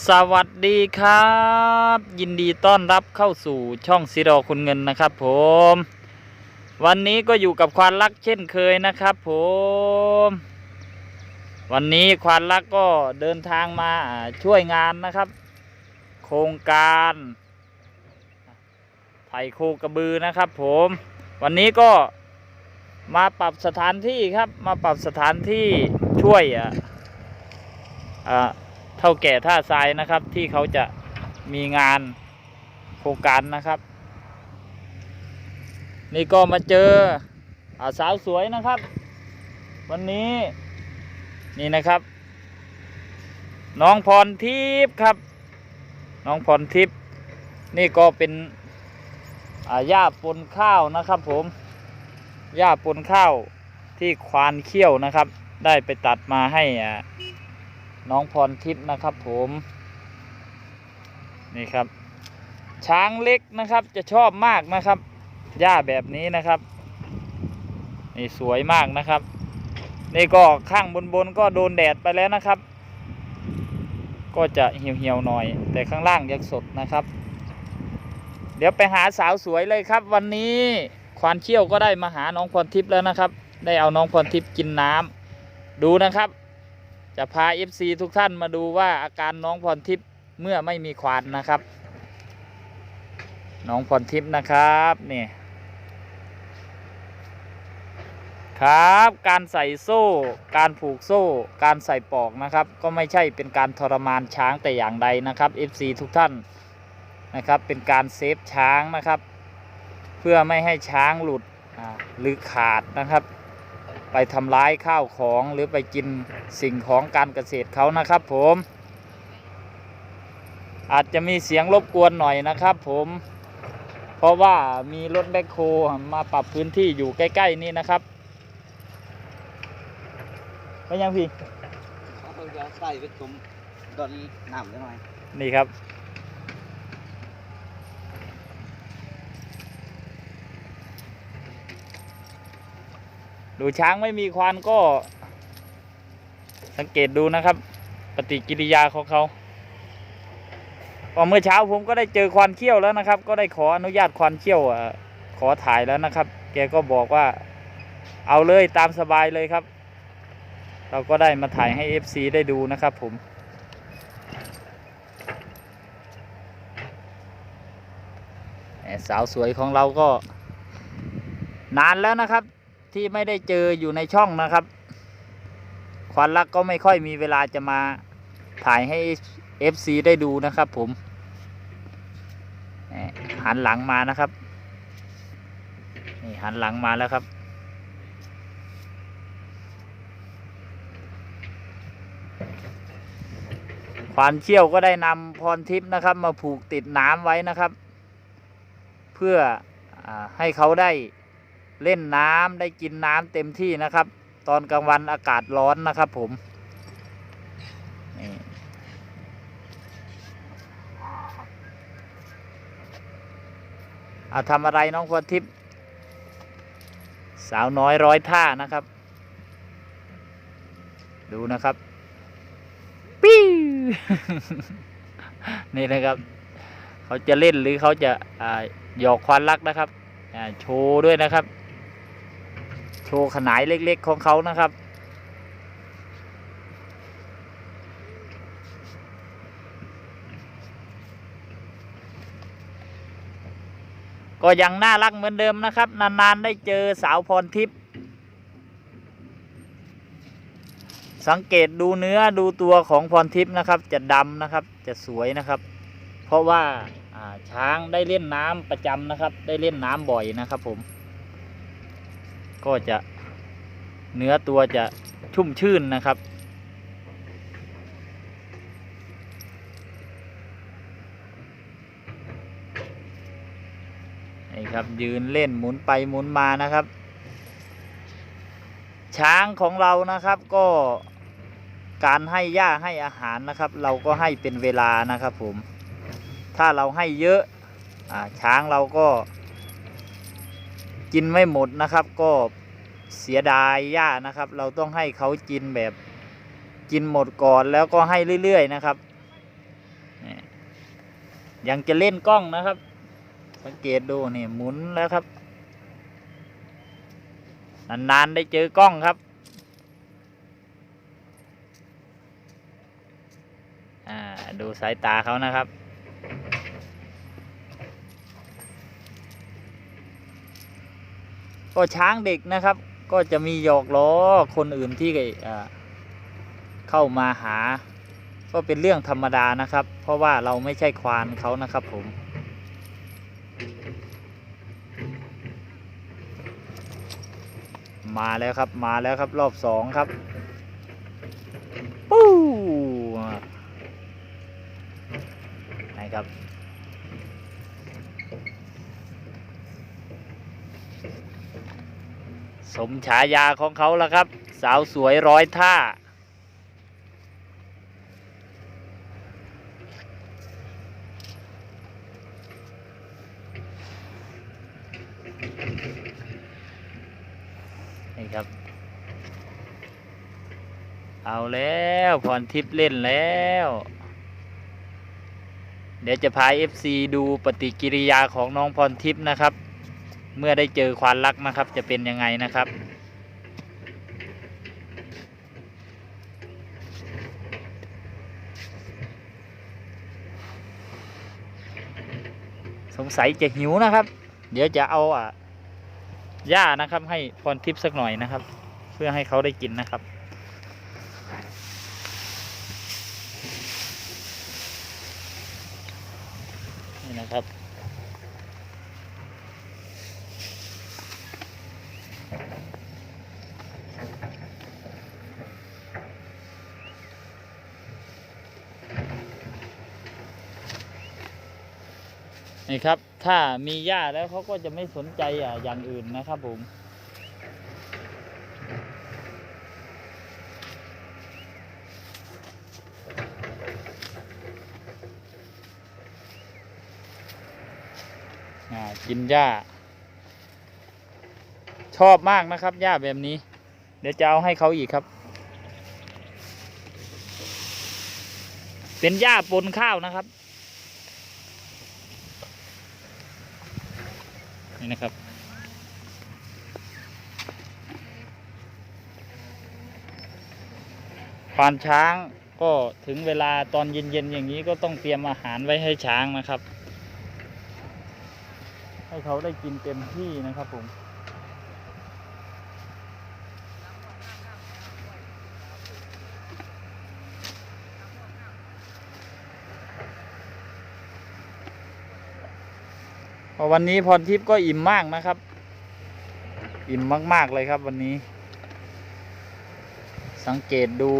สวัสดีครับ ยินดีต้อนรับเข้าสู่ช่องซีดอคุณเงินนะครับผม วันนี้ก็อยู่กับควานรักเช่นเคยนะครับผม วันนี้ควานรักก็เดินทางมาช่วยงานนะครับ โครงการไถโคกระบือนะครับผม วันนี้ก็มาปรับสถานที่ครับมาปรับสถานที่ช่วยอะอ่า เท่าแก่ท่าทรายนะครับ ที่เขาจะมีงานโครงการนะครับ นี่ก็มาเจออาสาวสวยนะครับ วันนี้นี่นะครับ น้องพรทิพย์ครับ น้องพรทิพย์นี่ก็เป็นหญ้าปนข้าวนะครับ ผมหญ้าปนข้าวที่ควานเขี้ยวนะครับ ได้ไปตัดมาให้อ่า น้องพรทิพย์นะครับผมนี่ครับ ช้างเล็กนะครับจะชอบมากนะครับหญ้าแบบนี้นะครับ นี่สวยมากนะครับ นี่ก็ข้างบนบนก็โดนแดดไปแล้วนะครับ ก็จะเหี่ยวๆหน่อย แต่ข้างล่างยังสดนะครับ เดี๋ยวไปหาสาวสวยเลยครับ วันนี้ควานเชี่ยวก็ได้มาหาน้องพรทิพย์แล้วนะครับ ได้เอาน้องพรทิพย์กินน้ำดูนะครับ จะพา FC ทุกท่านมาดูว่าอาการน้องพรทิพย์เมื่อไม่มีควานนะครับ น้องพรทิพย์นะครับนี่ครับการใส่โซ่ การผูกโซ่ การใส่ปอกนะครับ ก็ไม่ใช่เป็นการทรมานช้างแต่อย่างใดนะครับ FC ทุกท่านนะครับ เป็นการเซฟช้างนะครับ เพื่อไม่ให้ช้างหลุดหรือขาดนะครับ ไปทำร้ายข้าวของหรือไปกินสิ่งของการเกษตรเขานะครับผม อาจจะมีเสียงรบกวนหน่อยนะครับผมเพราะว่ามีรถแบคโฮมาปรับพื้นที่อยู่ใกล้ ๆ นี่นะครับไม่ยังพี่ เขาจะใส่ไปจุ่มดอนน้ำได้ไหมนี่ครับ ดูช้างไม่มีควานก็ สังเกตดูนะครับ ปฏิกิริยาของเขาก็เมื่อเช้าผมก็ได้เจอควานเขี้ยวแล้วนะครับ ก็ได้ขออนุญาตควานเขี้ยวขอถ่ายแล้วนะครับ แกก็บอกว่าเอาเลยตามสบายเลยครับ เราก็ได้มาถ่ายให้ FC ได้ดูนะครับผมสาวสวยของเราก็นานแล้วนะครับ ที่ไม่ได้เจออยู่ในช่องนะครับควันรักก็ไม่ค่อยมีเวลาจะมาถ่ายให้ FC ได้ดูนะครับ ผมแหม่หันหลังมานะครับนี่หันหลังมาแล้วครับควานเชี่ยวก็ได้นำพรทิพย์นะครับ มาผูกติดน้ำไว้นะครับ เพื่ออให้เขาได้ เล่นน้ำได้กินน้ำเต็มที่นะครับ ตอนกลางวันอากาศร้อนนะครับผมเอาทำอะไรน้องพรทิพย์สาวน้อยร้อยท่านะครับ ดูนะครับปิ้วนี่นะครับ เขาจะเล่นหรือเขาจะอ่าหยอกควานรักนะครับโชว์ด้วยนะครับ ชว์ขนายเล็กๆของเขานะครับ ก็ยังน่ารักเหมือนเดิมนะครับ นานๆได้เจอสาวพรทิพย์สังเกตดูเนื้อดูตัวของพรทิพย์นะครับ จะดำนะครับจะสวยนะครับ เพราะว่าอ่าช้างได้เล่นน้ำประจำนะครับ ได้เล่นน้ำบ่อยนะครับผม ก็จะเนื้อตัวจะชุ่มชื่นนะครับ นี่ครับยืนเล่นหมุนไปหมุนมานะครับ ช้างของเรานะครับก็การให้หญ้าให้อาหารนะครับ เราก็ให้เป็นเวลานะครับผม ถ้าเราให้เยอะอช้างเราก็ กินไม่หมดนะครับ ก็เสียดายหญ้านะครับ เราต้องให้เขากินแบบกินหมดก่อนแล้วก็ให้เรื่อยๆนะครับยังจะเล่นกล้องนะครับ สังเกตดูนี่หมุนแล้วครับนานๆได้เจอกล้องครับอ่าดูสายตาเขานะครับ ก็ช้างเด็กนะครับ ก็จะมีหยอกล้อคนอื่นที่เข้ามาหา ก็เป็นเรื่องธรรมดานะครับ เพราะว่าเราไม่ใช่ควานเขานะครับผมมาแล้วครับมาแล้วครับรอบสองครับปู้ไหนครับ สมฉายาของเขาแล้วครับ สาวสวยร้อยท่า นี่ครับ เอาแล้วพรทิพย์เล่นแล้ว เดี๋ยวจะพา FC ดูปฏิกิริยาของน้องพรทิพย์นะครับ เมื่อได้เจอควานรักนะครับ จะเป็นยังไงนะครับ สงสัยจะหิวนะครับ เดี๋ยวจะเอาอะหญ้านะครับ ให้พรทิพย์สักหน่อยนะครับ เพื่อให้เขาได้กินนะครับนี่นะครับ นี่ครับ ถ้ามีหญ้าแล้วเขาก็จะไม่สนใจอะอย่างอื่นนะครับผมกินหญ้า ชอบมากนะครับหญ้าแบบนี้ เดี๋ยวจะเอาให้เขาอีกครับ เป็นหญ้าปนข้าวนะครับ นี่นะครับควานช้างก็ถึงเวลาตอนเย็นๆอย่างนี้ก็ต้องเตรียมอาหารไว้ให้ช้างนะครับ ให้เขาได้กินเต็มที่นะครับผม วันนี้พรทิพย์ก็อิ่มมากนะครับ อิ่มมาก ๆ เลยครับวันนี้ สังเกตดู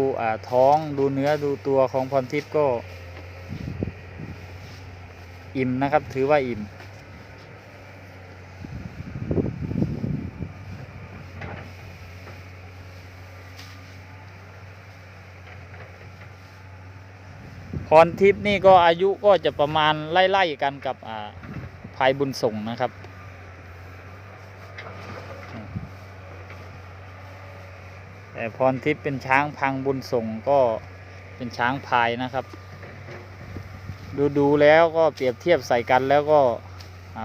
ท้องดูเนื้อดูตัวของพรทิพย์ก็ อิ่มนะครับถือว่าอิ่ม พรทิพย์นี่ก็อายุก็จะประมาณไล่ๆกันกับอ่า ภายบุญส่งนะครับ แต่พรทิพย์เป็นช้างพังบุญส่งก็เป็นช้างพายนะครับ ดูดูแล้วก็เปรียบเทียบใส่กันแล้วก็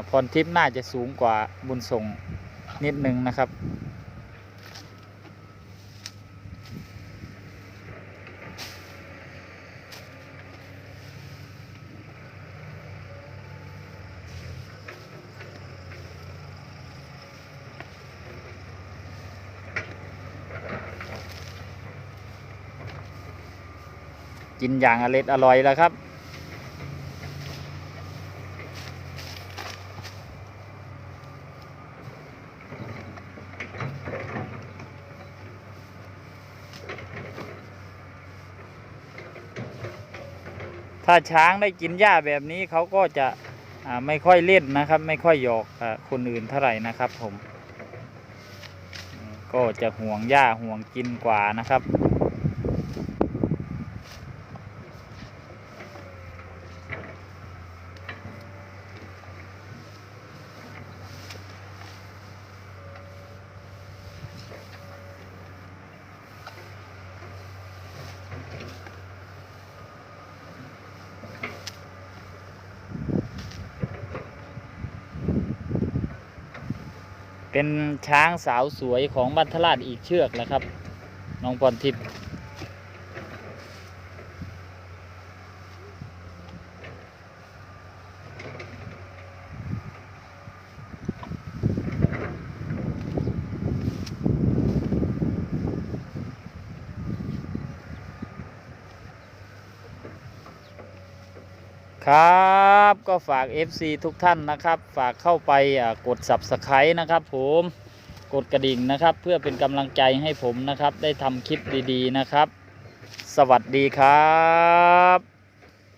พรทิพย์น่าจะสูงกว่าบุญส่งนิดนึงนะครับ กินอย่างอร็ดอร่อยแล้วครับ ถ้าช้างได้กินหญ้าแบบนี้เขาก็จะไม่ค่อยเล่นนะครับ ไม่ค่อยหยอกอคนอื่นเท่าไหร่นะครับผม ก็จะห่วงหญ้าห่วงกินกว่านะครับ เป็นช้างสาวสวยของบัณฑราชอีกเชือกแหละครับ น้องพรทิพย์ ครับก็ฝาก FC ทุกท่านนะครับ ฝากเข้าไปกด Subscribe นะครับผมกดกระดิ่งนะครับ เพื่อเป็นกำลังใจให้ผมนะครับ ได้ทำคลิปดีๆนะครับ สวัสดีครับ